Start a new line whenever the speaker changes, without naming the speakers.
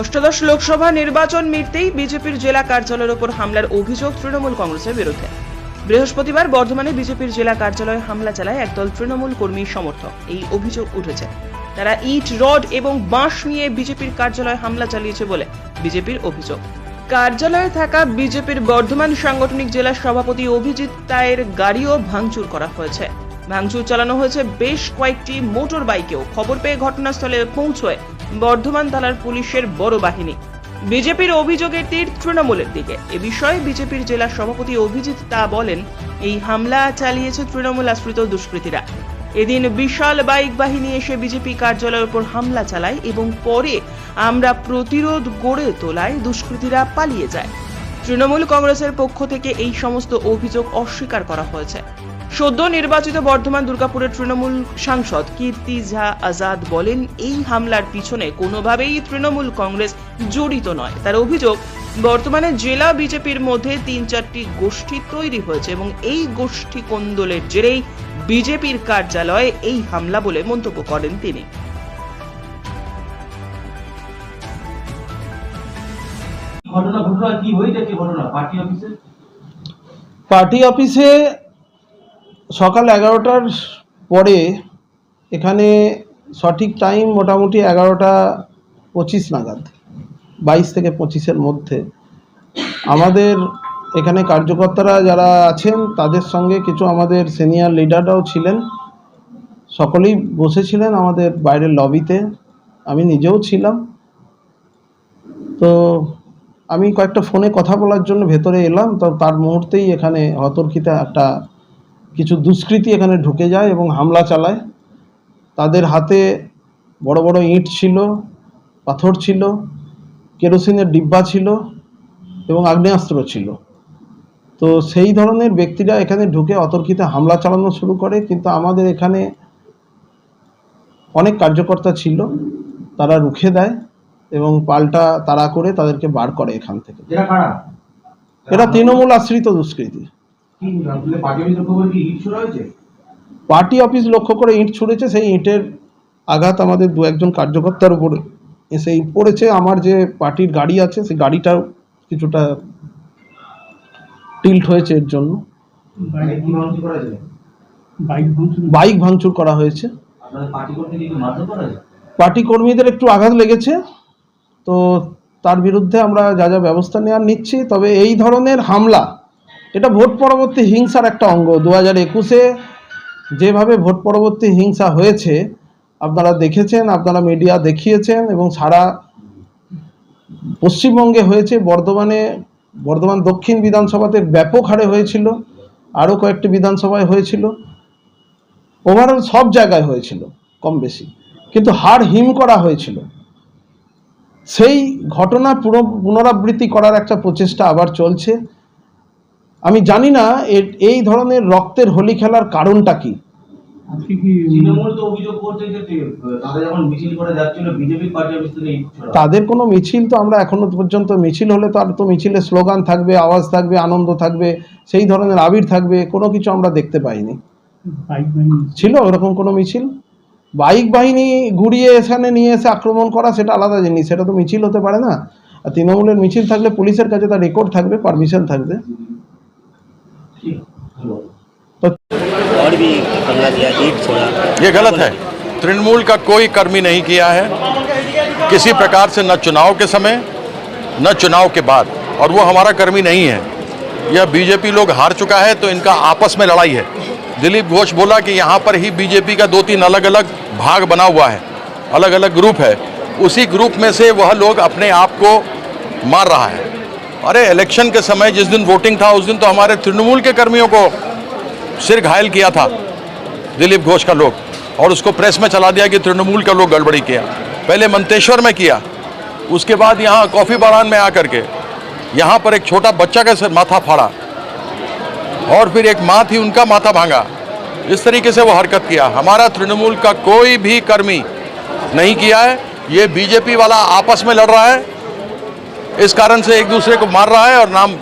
অষ্টাদশ লোকসভা নির্বাচন মিটতেই বিজেপির জেলা কার্যালয়ের ওপর হামলার অভিযোগ তৃণমূল কংগ্রেসের বিরুদ্ধে। বৃহস্পতিবার বর্ধমানে বিজেপির জেলা কার্যালয়ে হামলা চালায় একদল তৃণমূল কর্মী সমর্থক। এই অভিযোগ উঠেছে। তারা ইট, রড এবং বাঁশ নিয়ে বিজেপির কার্যালয়ে হামলা চালিয়েছে বলে বিজেপির অভিযোগ। কার্যালয়ে থাকা বিজেপির বর্ধমান সাংগঠনিক জেলা সভাপতি অভিজিৎ তায়ের গাড়িও ভাঙচুর করা হয়েছে। ভাঙচুর চালানো হয়েছে বেশ কয়েকটি মোটর বাইকেও খবর পেয়ে ঘটনাস্থলে পৌঁছয় বর্ধমান থানার পুলিশের বড় বাহিনী। বিজেপির অভিযোগের তীর তৃণমূলের দিকে। এ বিষয়ে বিজেপির জেলা সভাপতি অভিজিৎ তা বলেন, এই হামলা চালিয়েছে তৃণমূল আশ্রিত দুষ্কৃতীরা। এদিন বিশাল বাইক বাহিনী এসে বিজেপি কার্যালয়ের উপর হামলা চালায় এবং পরে আমরা প্রতিরোধ গড়ে তোলায় দুষ্কৃতীরা পালিয়ে যায়। তৃণমূল কংগ্রেসের পক্ষ থেকে এই সমস্ত অভিযোগ অস্বীকার করা হয়েছে। সদ্য নির্বাচিত বর্ধমান দুর্গাপুরের তৃণমূল সাংসদ কীর্তি ঝা আজাদ বলেন, এই হামলার পিছনে কোনোভাবেই তৃণমূল কংগ্রেস জড়িত নয়। তার অভিযোগ বর্তমানে জেলা বিজেপির মধ্যে তিন চারটি গোষ্ঠী তৈরি হয়েছে এবং এই গোষ্ঠী কোন্দলের জেরেই বিজেপির কার্যালয়ে এই হামলা বলে মন্তব্য করেন তিনি।
ঘটনা ঘটনা কি হয়েছে কি ঘটনা? পার্টি অফিসে?
পার্টি অফিসে সকাল এগারোটার পরে এখানে সঠিক টাইম মোটামুটি এগারোটা পঁচিশ নাগাদ। বাইশ থেকে পঁচিশের মধ্যে। আমাদের এখানে কার্যকর্তারা যারা আছেন, তাদের সঙ্গে কিছু আমাদের সিনিয়র লিডাররাও ছিলেন। সকলেই বসেছিলেন আমাদের বাইরের লবিতে আমি নিজেও ছিলাম। তো আমি কয়েকটা ফোনে কথা বলার জন্য ভেতরে এলাম। তো তার মুহূর্তেই এখানে হতর্কিতে একটা কিছু দুষ্কৃতী এখানে ঢুকে যায় এবং হামলা চালায়। তাদের হাতে বড় বড় ইট ছিল, পাথর ছিল। কেরোসিনের ডিব্বা ছিল এবং আগ্নেয়াস্ত্র ছিল। তো সেই ধরনের ব্যক্তিরা এখানে ঢুকে অতর্কিতে হামলা চালানো শুরু করে কিন্তু আমাদের এখানে অনেক কার্যকর্তা ছিল তারা রুখে দেয় এবং পাল্টা তাড়া করে তাদেরকে বার করে এখান থেকে।
এরা
এরা তৃণমূল আশ্রিত দুষ্কৃতী।
পার্টি অফিস লক্ষ্য করে ইট
ছুঁড়েছে সেই ইটের আঘাত আমাদের দু একজন কার্যকর্তার উপরে। এসে পড়েছে। আমার যে পার্টির গাড়ি আছে সেই গাড়িটাও কিছুটা টিল্ট হয়েছে এর জন্য।
কি ভাঙচুর করা হয়েছে?
বাইক ভাঙচুর করা হয়েছে?
পার্টি
কর্মীদের একটু আঘাত লেগেছে। তো তার বিরুদ্ধে আমরা যা যা ব্যবস্থা নেওয়ার নিচ্ছি। তবে এই ধরনের হামলা এটা ভোট পরবর্তী হিংসার একটা অঙ্গ। দু হাজার একুশে যেভাবে ভোট পরবর্তী হিংসা হয়েছে আপনারা দেখেছেন, আপনারা মিডিয়া দেখিয়েছেন এবং সারা পশ্চিমবঙ্গে হয়েছে, বর্ধমানে, বর্ধমান দক্ষিণ বিধানসভাতে ব্যাপক হারে হয়েছিল, আরও কয়েকটি বিধানসভায় হয়েছিল। ওভারঅল সব জায়গায় হয়েছিল, কম বেশি। কিন্তু হার হিম করা হয়েছিল। সেই ঘটনা পুনরাবৃত্তি করার একটা প্রচেষ্টা আবার চলছে। আমি জানি না এই ধরনের রক্তের হোলি খেলার কারণটা কি?
তৃণমূল তো অভিযোগ করছে যে তে- তাদের যখন মিছিল করে যাচ্ছিল বিজেপি পার্টি অফিস থেকে ইট ছোড়া।
তাদের কোনো মিছিল তো আমরা এখনও পর্যন্ত মিছিল হলে তার তো মিছিলে স্লোগান থাকবে আওয়াজ থাকবে আনন্দ থাকবে সেই ধরনের আবির থাকবে কোনো কিছু আমরা দেখতে পাইনি। ছিল ওরকম কোনো মিছিল? বাইক বাহিনী ঘুরিয়ে এখানে নিয়ে এসে আক্রমণ করা সেটা আলাদা জিনিস সেটা তো মিছিল হতে পারে না। আর তৃণমূলের মিছিল থাকলে পুলিশের কাছে তার রেকর্ড থাকবে পারমিশন থাকবে। তো
और भी हमला किया ईट छोड़ा।
ये गलत है। तृणमूल का कोई कर्मी नहीं किया है। किसी प्रकार से न चुनाव के समय, न चुनाव के बाद। और वो हमारा कर्मी नहीं है। यह बीजेपी लोग हार चुका है तो इनका आपस में लड़ाई है। दिलीप घोष बोला कि यहाँ पर ही बीजेपी का दो तीन अलग अलग भाग बना हुआ है। अलग अलग ग्रुप है। उसी ग्रुप में से वह लोग अपने आप को मार रहा है। अरे, इलेक्शन के समय जिस दिन वोटिंग था, उस दिन तो हमारे तृणमूल के कर्मियों को सिर घायल किया था, दिलीप घोष का लोग, और उसको प्रेस में चला दिया कि तृणमूल का लोग गड़बड़ी किया। पहले मंतेश्वर में किया, उसके बाद यहाँ कॉफ़ी बागान में आकर के, यहाँ पर एक छोटा बच्चा का माथा फाड़ा, और फिर एक माँ थी, उनका माथा भांगा। इस तरीके से वो हरकत किया। हमारा तृणमूल का कोई भी कर्मी नहीं किया है। ये बीजेपी वाला आपस में लड़ रहा है। इस कारण से एक दूसरे को मार रहा है और नाम